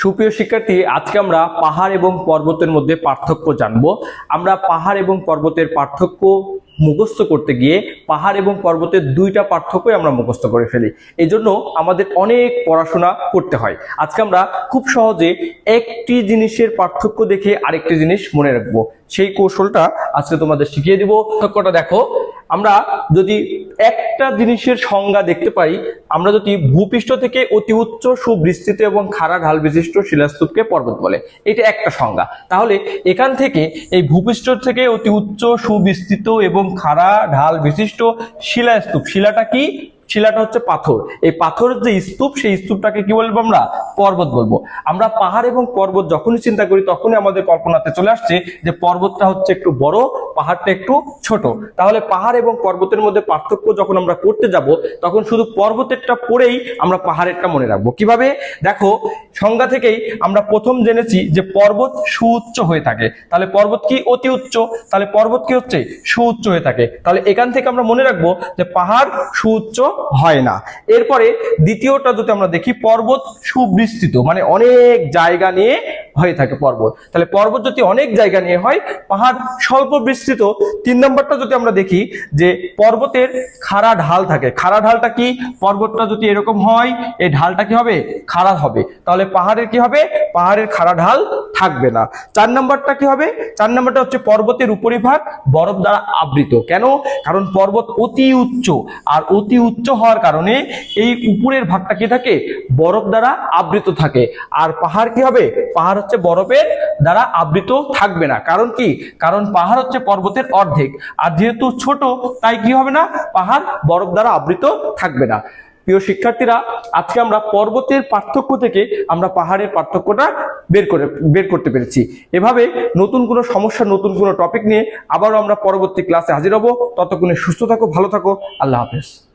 সুপ্রিয় শিক্ষার্থী, আজকে আমরা পাহাড় এবং পর্বতের মধ্যে পার্থক্য জানব। আমরা পাহাড় এবং পর্বতের পার্থক্য মুখস্থ করতে গিয়ে পাহাড় এবং পর্বতের দুইটা পার্থক্যই আমরা মুখস্থ করে ফেলি। এই জন্য আমাদের অনেক পড়াশোনা করতে হয়। আজকে আমরা খুব সহজে একটি জিনিসের পার্থক্য দেখে আরেকটি জিনিস মনে রাখব। সেই কৌশলটা আজকে তোমাদের শিখিয়ে দিব। পার্থক্যটা দেখো, আমরা যদি একটা জিনিসের সংজ্ঞা দেখতে পাই, আমরা যদি ভূপৃষ্ঠ থেকে অতি উচ্চ সুবিস্তৃত এবং খাড়া ঢাল বিশিষ্ট শিলাস্তূপকে পর্বত বলে, এটা একটা সংজ্ঞা। তাহলে এখান থেকে এই ভূপৃষ্ঠ থেকে অতি উচ্চ সুবিস্তৃত এবং খাড়া ঢাল বিশিষ্ট শিলাস্তূপ, শিলাটা কি? শিলাটা হচ্ছে পাথর। এই পাথরের যে স্তূপ, সেই স্তূপটাকে কি বলব আমরা? পর্বত বলব। আমরা পাহাড় এবং পর্বত যখনই চিন্তা করি, তখনই আমাদের কল্পনাতে চলে আসছে যে পর্বতটা হচ্ছে একটু বড় পাহাড়টা একটু ছোট। তাহলে পাহাড় এবং পর্বতের মধ্যে পার্থক্য যখন আমরা করতে যাব, তখন শুধু পর্বতেরটা পড়েই আমরা পাহাড়েরটা মনে রাখব। কীভাবে? দেখো, সংজ্ঞা থেকেই আমরা প্রথম জেনেছি যে পর্বত সুউচ্চ হয়ে থাকে। তাহলে পর্বত কি অতি উচ্চ? তাহলে পর্বত কি হচ্ছে? সুউচ্চ হয়ে থাকে। তাহলে এখান থেকে আমরা মনে রাখব যে পাহাড় সুউচ্চ হয় না। এরপরে দ্বিতীয়টা যদি আমরা দেখি, পর্বত সুবিস্তৃত মানে অনেক জায়গা নিয়ে হয়ে থাকে পর্বত। তাহলে পর্বত যদি অনেক জায়গা নিয়ে হয়, পাহাড় স্বল্প বিস্তৃত, তিন নম্বরটা যদি আমরা দেখি যে পর্বতের খাড়া ঢাল থাকে। খাড়া ঢালটা কি? পর্বতটা যদি এরকম হয়, এই ঢালটা কি হবে? খাড়া হবে। তাহলে পাহাড়ের কি হবে? পাহাড়ের খাড়া ঢাল থাকবে না। চার নম্বরটা কি হবে? চার নম্বরটা হচ্ছে পর্বতের উপরিভাগ বরফ দ্বারা আবৃত। কেন? কারণ পর্বত অতি উচ্চ। আর অতি উচ্চ হওয়ার কারণে এই উপরের ভাগটা কি থাকে? বরফ দ্বারা আবৃত থাকে। আর পাহাড় কি হবে? পাহাড় হচ্ছে বরফের দ্বারা আবৃত থাকবে না। কারণ কি? কারণ পাহাড় হচ্ছে পর্বতের অর্ধেক। আর যেহেতু ছোট, তাই কি হবে না? পাহাড় বরফ দ্বারা আবৃত থাকবে না। প্রিয় শিক্ষার্থীরা, আজকে আমরা পর্বতের পার্থক্য থেকে আমরা পাহাড়ের পার্থক্যটা বের করে, বের করতে পেরেছি। এভাবে নতুন কোনো সমস্যা, নতুন কোনো টপিক নিয়ে আবারও আমরা পরবর্তী ক্লাসে হাজির হব। ততক্ষণে সুস্থ থাকো, ভালো থাকো। আল্লাহ হাফেজ।